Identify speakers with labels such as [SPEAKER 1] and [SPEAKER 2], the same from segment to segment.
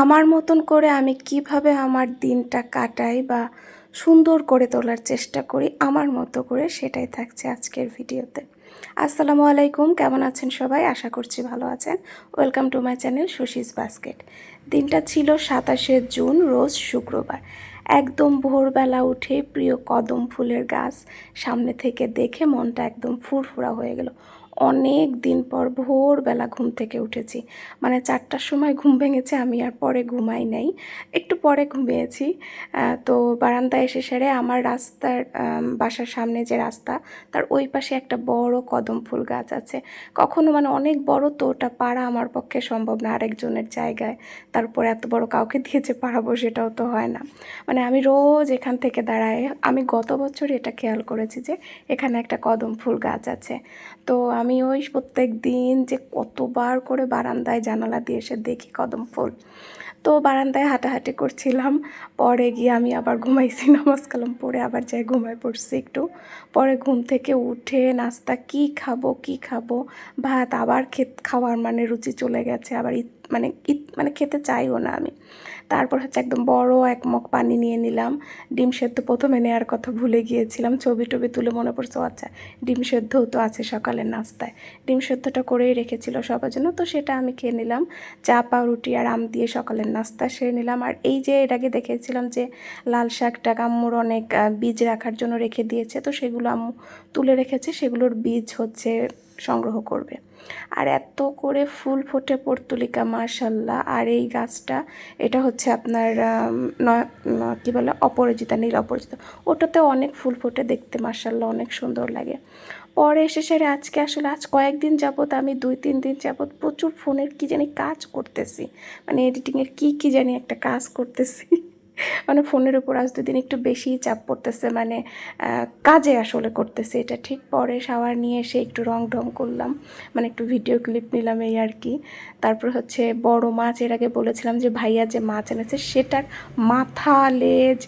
[SPEAKER 1] আমার মতন করে আমি কীভাবে আমার দিনটা কাটাই বা সুন্দর করে তোলার চেষ্টা করি, আমার মতো করে সেটাই থাকছে আজকের ভিডিওতে। আসসালামু আলাইকুম, কেমন আছেন সবাই? আশা করছি ভালো আছেন। Welcome to my channel Sushis basket দিনটা ছিল সাতাশে জুন, রোজ শুক্রবার। একদম ভোরবেলা উঠে প্রিয় কদম ফুলের গাছ সামনে থেকে দেখে মনটা একদম ফুরফুরা হয়ে গেল। অনেক দিন পর ভোরবেলা ঘুম থেকে উঠেছি। মানে চারটার সময় ঘুম ভেঙেছে, আমি আর পরে ঘুমাই নাই। একটু পরে ঘুমিয়েছি। তো বারান্দায় এসে সেরে আমার রাস্তার বাসার সামনে যে রাস্তা, তার ওই পাশে একটা বড় কদম ফুল গাছ আছে। কখনো মানে অনেক বড় তো, ওটা পাড়া আমার পক্ষে সম্ভব না আরেকজনের জায়গায়। তারপর এত বড় কাউকে দিয়েছে পাড়াবো সেটাও তো হয় না। মানে আমি রোজ এখান থেকে দাঁড়াই আমি গত বছর এটা খেয়াল করেছি যে এখানে একটা কদম ফুল গাছ আছে। তো আমি ওই প্রত্যেক দিন যে কতবার করে বারান্দায় জানালা দিয়ে এসে দেখি কদম ফুল। তো বারান্দায় হাঁটাহাঁটি করছিলাম। পরে গিয়ে আমি আবার ঘুমাইছি, নামাজ কালাম পরে আবার যাই ঘুমায় পড়ছি একটু। পরে ঘুম থেকে উঠে নাস্তা কি খাব কি খাব, ভাত আবার খেত, খাওয়ার মানে রুচি চলে গেছে, আবার মানে মানে খেতে চাইও না আমি। তারপর হচ্ছে একদম বড় এক মগ পানি নিয়ে নিলাম। ডিম সেদ্ধ প্রথমে নেওয়ার কথা ভুলে গিয়েছিলাম। ছবি টবি তুলে মনে পড়ছে আচ্ছা ডিম সেদ্ধও তো আছে সকালের নাস্তায়। ডিম সেদ্ধটা করেই রেখেছিল সবার জন্য, তো সেটা আমি খেয়ে নিলাম। চা, পাউরুটি আর আম দিয়ে সকালের নাস্তা সেরে নিলাম। আর এই যে এর আগে দেখেছিলাম যে লাল শাকটা আম্মুর অনেক বীজ রাখার জন্য রেখে দিয়েছে, তো সেগুলো আম্মু তুলে রেখেছে, সেগুলোর বীজ হচ্ছে সংগ্রহ করবে। আর এত করে ফুল ফোটে পর্তুলিকা মাশাল্লাহ আর এই গাছটা, এটা হচ্ছে আপনার কি বলে, অপরাজিতা, নীল অপরাজিতা। ওটাতে অনেক ফুল ফোটে দেখতে মাশাল্লাহ অনেক সুন্দর লাগে। পরে এসে সেরে আজকে আসলে, আজ কয়েকদিন যাবৎ আমি দুই, তিন দিন যাবৎ প্রচুর ফোনের কি জানি কাজ করতেছি। মানে এডিটিংয়ের কি কি জানি একটা কাজ করতেছি। মানে ফোনের উপর আজ দুদিন একটু বেশি চাপ পড়তেছে মানে কাজে আসলে করতেছে এটা। ঠিক পরে শাওয়ার নিয়ে এসে একটু রং ঢং করলাম মানে একটু ভিডিও ক্লিপ নিলাম এই আর কি। তারপর হচ্ছে বড় মাছ, এর আগে বলেছিলাম যে ভাইয়া যে মাছ এনেছে সেটার মাথা, লেজ,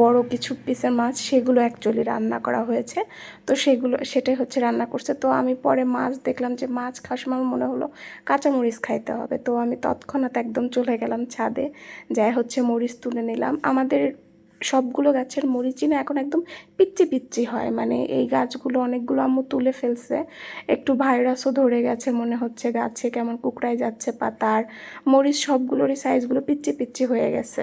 [SPEAKER 1] বড় কিছু পিসের মাছ সেগুলো অ্যাকচুয়ালি রান্না করা হয়েছে। তো সেগুলো, সেটাই হচ্ছে রান্না করছে। তো আমি পরে মাছ দেখলাম যে মাছ খাওয়ার সময় মনে হলো কাঁচামরিচ খাইতে হবে। তো আমি তৎক্ষণাৎ একদম চলে গেলাম ছাদে, যাই হচ্ছে মরিচ তুলে নিলাম। আমাদের সবগুলো গাছের মরিচই না এখন একদম পিচ্ছি পিচ্ছি হয়। মানে এই গাছগুলো অনেকগুলো আম্মু তুলে ফেলছে। একটু ভাইরাসও ধরে গেছে মনে হচ্ছে গাছে, কেমন কুকড়ায় যাচ্ছে পাতার। মরিচ সবগুলোরই সাইজগুলো পিচ্ছি পিচ্ছি হয়ে গেছে।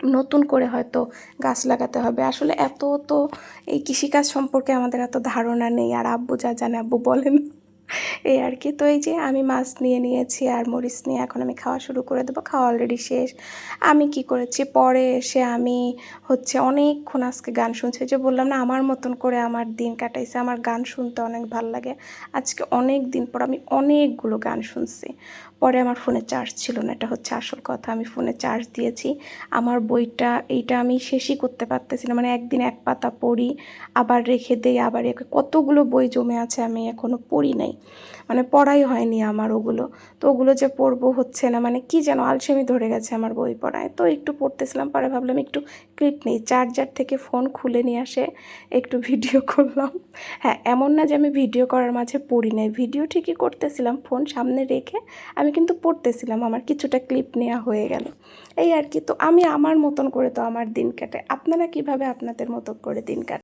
[SPEAKER 1] নতুন করে হয়তো গাছ লাগাতে হবে। আসলে এত তো এই কৃষিকাজ সম্পর্কে আমাদের এত ধারণা নেই। আর আব্বু যা জানে আব্বু বলেন। এই আর কি। তো এই যে আমি মাছ নিয়ে নিয়েছি আর মরিচ নিয়ে এখন আমি খাওয়া শুরু করে দেবো। খাওয়া অলরেডি শেষ। আমি কি করেছি? পরে এসে আমি হচ্ছে অনেকক্ষণ আজকে গান শুনছি। যে বললাম না, আমার মতন করে আমার দিন কাটাইছে। আমার গান শুনতে অনেক ভালো লাগে। আজকে অনেক দিন পর আমি অনেকগুলো গান শুনছি। পরে আমার ফোনে চার্জ ছিল না, এটা হচ্ছে আসল কথা। আমি ফোনে চার্জ দিয়েছি। আমার বইটা, এইটা আমি শেষই করতে পারতেছি না। মানে একদিন এক পাতা পড়ি, আবার রেখে দেই, আবার কতগুলো বই জমে আছে আমি এখনও পড়ি নাই। মানে পড়াই হয়নি আমার ওগুলো। তো ওগুলো যে পড়ব হচ্ছে না মানে কি যেন আলসেমি ধরে গেছে আমার বই পড়ায়। তো একটু পড়তেছিলাম, পরে ভাবলাম একটু ক্লিপ নেই। চার্জার থেকে ফোন খুলে নিয়ে আসে একটু ভিডিও করলাম। হ্যাঁ এমন না যে আমি ভিডিও করার মাঝে পড়ি নাই। ভিডিও ঠিকই করতেছিলাম, ফোন সামনে রেখে আমি কিন্তু পড়তেছিলাম, আমার কিছুটা ক্লিপ নেওয়া হয়ে গেল। এই আর কি, তো আমি আমার মতন করে তো আমার দিন কাটে। আপনারা কীভাবে আপনাদের মতো করে দিন কাটান